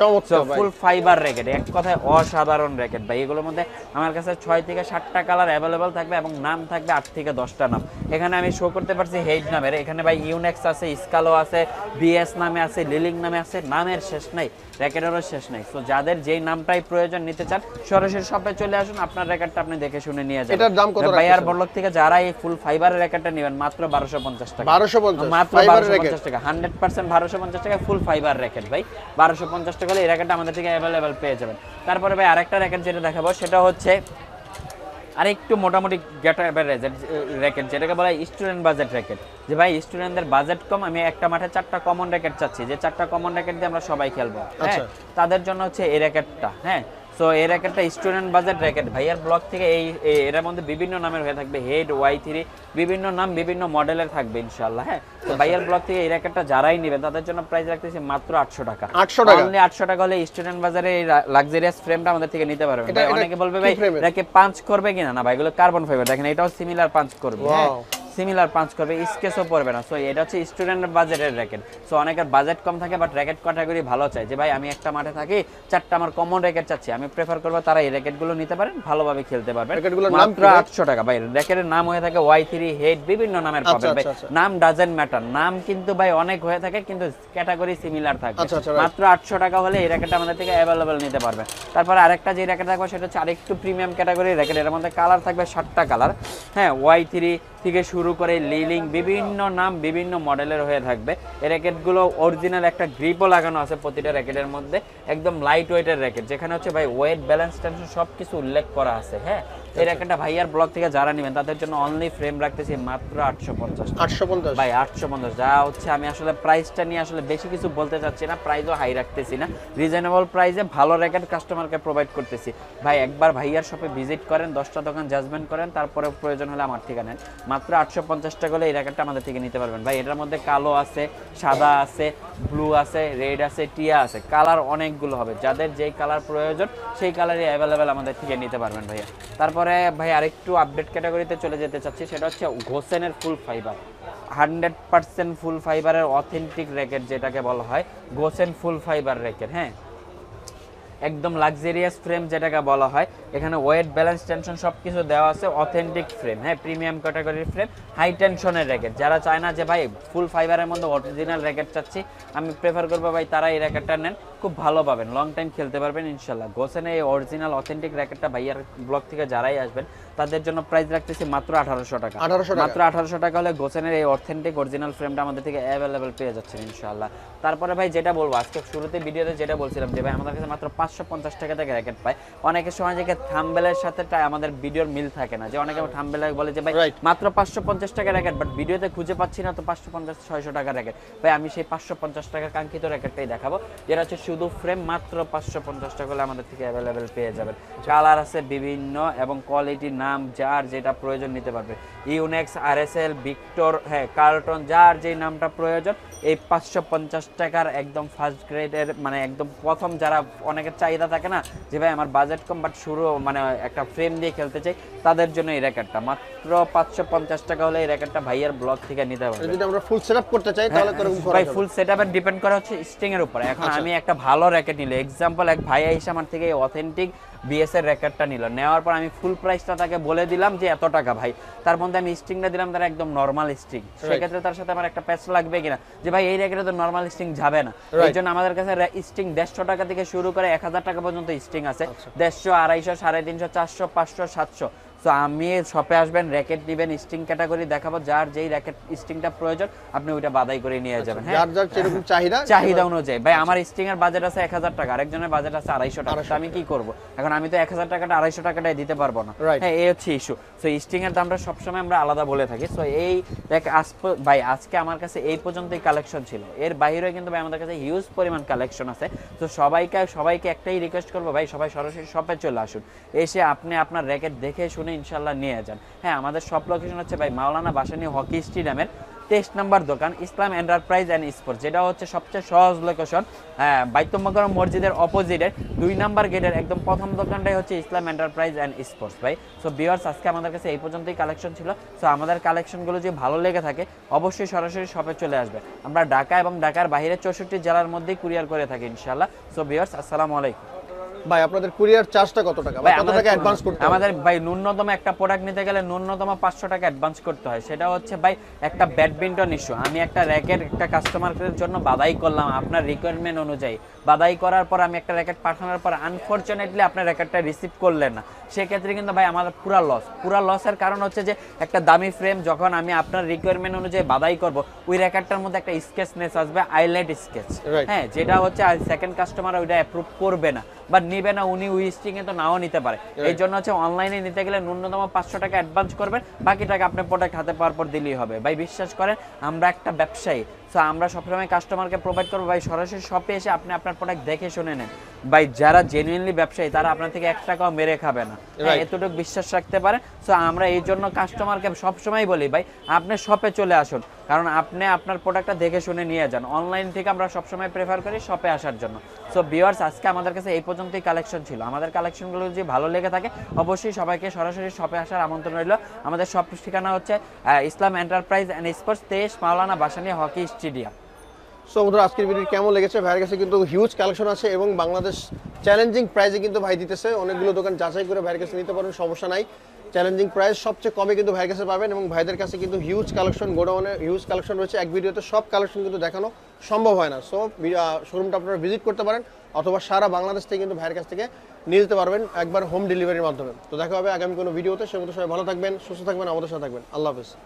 ফুল ফাইবার র্যাকেট এক কথায় অসাধারণ র্যাকেট ভাই। এগুলোর মধ্যে আমার কাছে ছয় থেকে সাতটা কালার অ্যাভেলেবল থাকবে এবং নাম থাকবে আট থেকে দশটা নাম। এখানে আমি শো করতে পারছি হেড নামের। এখানে ভাই ইউনেক্স আছে স্কালো আছে বিএস নামে আছে লিলিং নামে আছে নামের শেষ নাই র্যাকেটেরও শেষ নাই। তো যাদের যেই নামটাই প্রয়োজন নিতে চান সরাসরি শপে চলে আসুন আপনার র্যাকেটটা আপনি দেখে শুনে নিয়ে যাবেন। এটার দাম কত ভাই আর? বড়লোক থেকে যারা এই ফুল ফাইবারের র্যাকেটটা নেবেন মাত্র বারোশো পঞ্চাশ টাকা। বারোশো পঞ্চাশ মাত্র ফাইবার বারোশো র্যাকেট পঞ্চাশ টাকা হান্ড্রেড পার্সেন্ট বারোশো পঞ্চাশ টাকা ফুল ফাইবার র্যাকেট ভাই। বারোশো পঞ্চাশ টাকা হলে এই র্যাকেটটা আমাদের থেকে অ্যাভেলেবেল পেয়ে যাবেন। তারপরে ভাই আরেকটা র্যাকেট যেটা দেখাবো সেটা হচ্ছে আর একটু মোটামুটি র্যাকেট যেটাকে বলা হয় স্টুডেন্ট বাজেট র্যাকেট যে ভাই স্টুডেন্টদের বাজেট কম আমি একটা মাঠে চারটা কমন র্যাকেট চাচ্ছি। যে চারটা কমন র্যাকেট দিয়ে আমরা সবাই খেলব হ্যাঁ? আচ্ছা। তাদের জন্য হচ্ছে এই র্যাকেটটা হ্যাঁ? সো এই র্যাকেটটা স্টুডেন্ট বাজেট র্যাকেট ভাইয়ার ব্লক থেকে এই- এর মধ্যে বিভিন্ন নামের হয়ে থাকবে হেড ওয়াই থ্রি বিভিন্ন নাম বিভিন্ন মডেলের থাকবে ইনশাল্লাহ হ্যাঁ? তো ভাইয়ার ব্লক থেকে এই র্যাকেটটা যারাই নেবেন তাদের জন্য প্রাইস রাখতেছি মাত্র আটশো টাকা। 800 টাকা? অনলি আটশো টাকা হলে স্টুডেন্ট বাজারে এই লাক্সারিয়াস ফ্রেমটা আমাদের থেকে নিতে পারবেন ভাই অনেকে বলবে ভাই র্যাকে এটাকে পাঞ্চ করবে কিনা? না ভাই এগুলো কার্বন ফাইবার দেখেন এটাও সিমিলার পাঞ্চ করবে হ্যাঁ. সিমিলার পাঞ্চ করবে স্কেচও পড়বে না। সো এটা হচ্ছে স্টুডেন্ট বাজেটের র্যাকেট সো অনেকের বাজেট কম থাকে বাট র্যাকেট ক্যাটাগরি ভালো চাই যে ভাই আমি একটা মাঠে থাকি চারটা আমার কমন র্যাকেট চাচ্ছি। আমি প্রেফার করব তারা এই র্যাকেটগুলো নিতে পারেন ভালোভাবে খেলতে পারবেন। মাত্র আটশো টাকা। ভাই র্যাকেটের নাম হয়ে থাকে ওয়াই থ্রি হেড বিভিন্ন নামের আচ্ছা, পাবেন ভাই আচ্ছা, আচ্ছা। নাম ডাজেন্ট ম্যাটার নাম কিন্তু ভাই অনেক হয়ে থাকে কিন্তু ক্যাটাগরি সিমিলার থাকে আচ্ছা, আচ্ছা. মাত্র আটশো টাকা হলে এই র্যাকেটটা আমাদের থেকে অ্যাভেলেবেল নিতে পারবেন তারপর আরেকটা যে র্যাকেট থাকবে সেটা হচ্ছে আরেকটু প্রিমিয়াম ক্যাটাগরি র্যাকেট এর মধ্যে কালার থাকবে সাতটা কালার হ্যাঁ ওয়াই থ্রি থেকে শুরু করে লিলিং বিভিন্ন নাম বিভিন্ন মডেলের হয়ে থাকবে। এই র্যাকেটগুলো অরিজিনাল একটা গ্রিপও লাগানো আছে প্রতিটা র্যাকেটের মধ্যে। একদম লাইট ওয়েটের র্যাকেট যেখানে হচ্ছে ভাই ওয়েট ব্যালেন্স টেনশন সব কিছু উল্লেখ করা আছে হ্যাঁ? এই র্যাকেটটা ভাইয়ার ব্লক থেকে যারা নেবেন তাদের জন্য অনলি ফ্রেম রাখতেছি মাত্র আটশো পঞ্চাশ আটশো পঞ্চাশ? ভাই আটশো পঞ্চাশ যা হচ্ছে আমি আসলে প্রাইসটা নিয়ে আসলে বেশি কিছু বলতে চাচ্ছি না প্রাইসও হাই রাখতেছি না। রিজনেবল প্রাইসে ভালো র্যাকেট কাস্টমারকে প্রোভাইড করতেছি। ভাই একবার ভাইয়ার শপে ভিজিট করেন দশটা দোকান জাজমেন্ট করেন তারপরে প্রয়োজন হলে আমার থেকে নেন। মাত্র আটশো পঞ্চাশ টাকা হলে এই র্যাকেটটা আমাদের থেকে নিতে পারবেন। ভাই, এটার মধ্যে কালো আছে, সাদা আছে ব্লু আছে রেড আছে, টিয়া আছে। কালার অনেকগুলো হবে। যাদের যেই কালার প্রয়োজন, সেই কালারই অ্যাভেলেবেল আমাদের থেকে নিতে পারবেন ভাইয়া। তারপরে ভাই, আরেকটু আপডেট ক্যাটাগরিতে চলে যেতে চাচ্ছি, সেটা হচ্ছে ঘোসেনের full fibre hundred percent full ফাইবারের অথেন্টিক র্যাকেট যেটাকে বলা হয় গোসেন ফুল ফাইবার র্যাকেট হ্যাঁ? একদম লাক্সারিয়াস ফ্রেম যেটাকে বলা হয়। এখানে ওয়েট ব্যালেন্স টেনশন সব কিছু দেওয়া আছে অথেন্টিক ফ্রেম হ্যাঁ প্রিমিয়াম ক্যাটাগরির ফ্রেম হাই টেনশনের র্যাকেট যারা চায় না যে, ভাই ফুল ফাইবারের মধ্যে অরিজিনাল র্যাকেট চাচ্ছি, আমি প্রেফার করব, ভাই, তারা এই র্যাকেটটা নেন। খুব ভালো পাবেন। লং টাইম খেলতে পারবেন ইনশাল্লাহ গোসেনে এই অরিজিনাল অথেন্টিক র্যাকেটটা ভাইয়ার ব্লক থেকে যারাই আসবেন তাদের জন্য প্রাইস রাখতেছি মাত্র আঠারোশো টাকা। 1800 টাকা? মাত্র আঠারোশো টাকা হলে গোসেনের এই অথেন্টিক অরিজিনাল ফ্রেমটা আমাদের থেকে অ্যাভেলেবেল পেয়ে যাচ্ছেন ইনশাআল্লাহ। তারপরে ভাই যেটা বলব আজকে শুরুতে ভিডিওতে যেটা বলছিলাম যে ভাই আমাদের কাছে মাত্র পাঁচশো পঞ্চাশ টাকা থেকে র্যাকেট পায়। অনেকের সময় যে থাম্বেলের সাথে আমাদের ভিডিওর মিল থাকে না। যে অনেকে থাম্বেলে বলে যে ভাই মাত্র পাঁচশো পঞ্চাশ টাকা র্যাকেট বাট ভিডিওতে খুঁজে পাচ্ছি না তো পাঁচশো পঞ্চাশ ছয়শো টাকা র্যাকেট ভাই আমি সেই পাঁচশো পঞ্চাশ টাকা কাঙ্ক্ষিত র্যাকেটটাই দেখাবো। যেটা হচ্ছে শুধু ফ্রেম মাত্র পাঁচশো পঞ্চাশ টাকা হলে আমাদের থেকে অ্যাভেলেবেল পেয়ে যাবেন। কালার আছে বিভিন্ন এবং কোয়ালিটি নাম যার যেটা প্রয়োজন নিতে পারবে। Yonex R S L Victor হ্যাঁ কার্টন যার যে নামটা প্রয়োজন এই পাঁচশো পঞ্চাশ টাকার একদম ফার্স্ট গ্রেডের মানে একদম প্রথম যারা অনেকের চাহিদা থাকে না যে ভাই আমার বাজেট কম বাট শুরু মানে একটা ফ্রেম দিয়ে খেলতে চাই তাদের জন্য এই র্যাকেটটা মাত্র পাঁচশো পঞ্চাশ টাকা হলে এই র্যাকেটটা ভাইয়ের ব্লগ থেকে নিতে পারবে যদি আমরা ফুল সেটআপ করতে চাই তাহলে হ্যাঁ, করা ভাই? ফুল সেটআপের ডিপেন্ড করে হচ্ছে স্ট্রিং এর উপরে। এখন আমি একটা ভালো র্যাকেট নিলে। এক্সাম্পল এক ভাইয়া এসে আমার থেকে এই অথেন্টিক বিএস এর র্যাকেটটা নিল। নেওয়ার পর আমি ফুল প্রাইসটা তাকে বলে দিলাম যে এত টাকা ভাই। তার মধ্যে আমি স্ট্রিংটা দিলাম তার একদম নর্মাল স্ট্রিং সেক্ষেত্রে তার সাথে আমার একটা প্যাচ লাগবে কিনা? যে ভাই এই র্যাকেটে তো নর্মাল স্ট্রিং যাবে না। এই জন্য আমাদের কাছে স্ট্রিং দেড়শো টাকা থেকে শুরু করে এক হাজার টাকা পর্যন্ত স্ট্রিং আছে। আচ্ছা। দেড়শো আড়াইশো সাড়ে তিনশো চারশো পাঁচশো সাতশো। তো আমি শপে আসবেন র্যাকেট দিবেন স্ট্রিং ক্যাটাগরি দেখাবো যার যেই র্যাকেট স্ট্রিংটা প্রয়োজন আপনি ওইটা বাদাই করে নিয়ে যাবেন হ্যাঁ? যার যার যেরকম চাহিদা চাহিদা অনুযায়ী। ভাই আমার স্ট্রিং এর বাজেট আছে এক হাজার টাকা আরেকজনের বাজেট আছে আড়াইশো টাকা। তো আমি কি করব? এখন আমি তো এক হাজার টাকাটা আড়াইশো টাকাটাই দিতে পারব না। হ্যাঁ এই হচ্ছে ইস্যু সো স্ট্রিং এর দামটা সবসময় আমরা আলাদা বলে থাকি। সো এই দেখ আজ ভাই আজকে আমার কাছে এই পর্যন্তই কালেকশন ছিল। এর বাইরেও কিন্তু ভাই আমাদের কাছে হিউজ পরিমাণ কালেকশন আছে। তো সবাইকে সবাইকে একটাই রিকোয়েস্ট করব ভাই সবাই সরাসরি শপে চলে আসুন। এসে আপনি আপনার র্যাকেট দেখে শুনে ইনশাল্লাহ নিয়ে যান। হ্যাঁ আমাদের সব লোকেশন হচ্ছে ভাই মাওলানা বাসানি হকি স্টেডিয়ামের তেইশ নাম্বার দোকান, ইসলাম এন্টারপ্রাইজ অ্যান্ড স্পোর্টস যেটা হচ্ছে সবচেয়ে সহজ লোকেশন হ্যাঁ বাইতুম্মকরম মসজিদের অপোজিটের দুই নাম্বার গেটের একদম প্রথম দোকানটাই হচ্ছে ইসলাম এন্টারপ্রাইজ অ্যান্ড স্পোর্টস ভাই। সো বিয়ার্স আজকে আমাদের কাছে এই পর্যন্তই কালেকশন ছিল। সো আমাদের কালেকশনগুলো যদি ভালো লেগে থাকে, অবশ্যই সরাসরি শপে চলে আসবে। আমরা ঢাকা এবং ঢাকার বাইরে চৌষট্টি জেলার মধ্যেই কুরিয়ার করে থাকি ইনশাল্লাহ সো বিয়ার্স আসসালামু আলাইকুম। ভাই আপনাদের কুরিয়ার চার্জটা কত টাকা? ভাই কত টাকা অ্যাডভান্স করতে? আমাদের ভাই ন্যূনতম একটা প্রোডাক্ট নিতে গেলে ন্যূনতম পাঁচশো টাকা অ্যাডভান্স করতে হয়। সেটা হচ্ছে ভাই একটা ব্যাডমিন্টন ইস্যু আমি একটা র্যাকেট একটা জন্য বাদাই করলাম আপনার রিকোয়ারমেন্ট অনুযায়ী। বাদাই করার পর আমি একটা র্যাকেট পাঠানোর পর আনফরচুনেটলি আপনার র্যাকেটটা রিসিভ করলেন না। সেক্ষেত্রে কিন্তু ভাই আমাদের পুরা লস পুরা লসের কারণ হচ্ছে যে একটা দামি ফ্রেম যখন আমি আপনার রিকোয়ারমেন্ট অনুযায়ী বাদাই করব ওই র্যাকেটটার মধ্যে একটা স্কেচনেস আসবে আইলাইট স্কেচ হ্যাঁ যেটা হচ্ছে সেকেন্ড কাস্টমার ওইটা অ্যাপ্রুভ করবে না। বা নিবে না উনি উইস্টিং এ তো নাও নিতে পারে। এই জন্য হচ্ছে অনলাইনে নিতে গেলে ন্যূনতম পাঁচশো টাকা অ্যাডভান্স করবেন বাকি টাকা আপনার প্রোডাক্ট হাতে পাওয়ার পর দিলেই হবে। ভাই বিশ্বাস করেন আমরা একটা ব্যবসায়ী সো আমরা সবসময় কাস্টমারকে প্রোভাইড করব। ভাই সরাসরি শপে এসে আপনি আপনার প্রোডাক্ট দেখে শুনে নেন। ভাই যারা জেনুইনলি ব্যবসায়ী তারা আপনার থেকে এক টাকাও মেরে খাবে না। হ্যাঁ, এতটুকু বিশ্বাস রাখতে পারে সো আমরা এই জন্য কাস্টমারকে সবসময় বলি ভাই আপনি শপে চলে আসুন। কারণ আপনি আপনার প্রোডাক্টটা দেখে শুনে নিয়ে যান। অনলাইন থেকে আমরা সবসময় প্রেফার করি শপে আসার জন্য। সো ভিউয়ার্স আজকে আমাদের কাছে এই পর্যন্তই কালেকশন ছিল। আমাদের কালেকশনগুলো যদি ভালো লেগে থাকে অবশ্যই সবাইকে সরাসরি শপে আসার আমন্ত্রণ রইল। আমাদের সব ঠিকানা হচ্ছে ইসলাম এন্টারপ্রাইজ অ্যান্ড স্পোর্টস তেইশ Maulana Bhashani hockey stadium so বন্ধুরা, আজকের ভিডিও কেমন লেগেছে? ভাইয়ের কাছে কিন্তু হিউজ কালেকশন আছে এবং বাংলাদেশ চ্যালেঞ্জিং প্রাইসে কিন্তু ভাই দিতেছে। অনেকগুলো দোকান যাচাই করে ভাইয়ের কাছে নিতে পারেন, সমস্যা নাই। চ্যালেঞ্জিং প্রাইস সবচেয়ে কমে কিন্তু ভাইয়ের কাছে পাবেন এবং ভাইদের কাছে কিন্তু হিউজ কালেকশন গোডাউনে হিউজ কালেকশন রয়েছে। এক ভিডিওতে সব কালেকশন কিন্তু দেখানো সম্ভব হয় না। সো শোরুমটা আপনারা ভিজিট করতে পারেন অথবা সারা বাংলাদেশ থেকে কিন্তু ভাইয়ের কাছ থেকে নিয়ে যেতে পারবেন একবার হোম ডেলিভারির মাধ্যমে। তো দেখা হবে আগামী কোনো ভিডিওতে সে মতো সবাই ভালো থাকবেন, সুস্থ থাকবেন, আমাদের সাথে থাকবেন। আল্লাহ হাফিজ।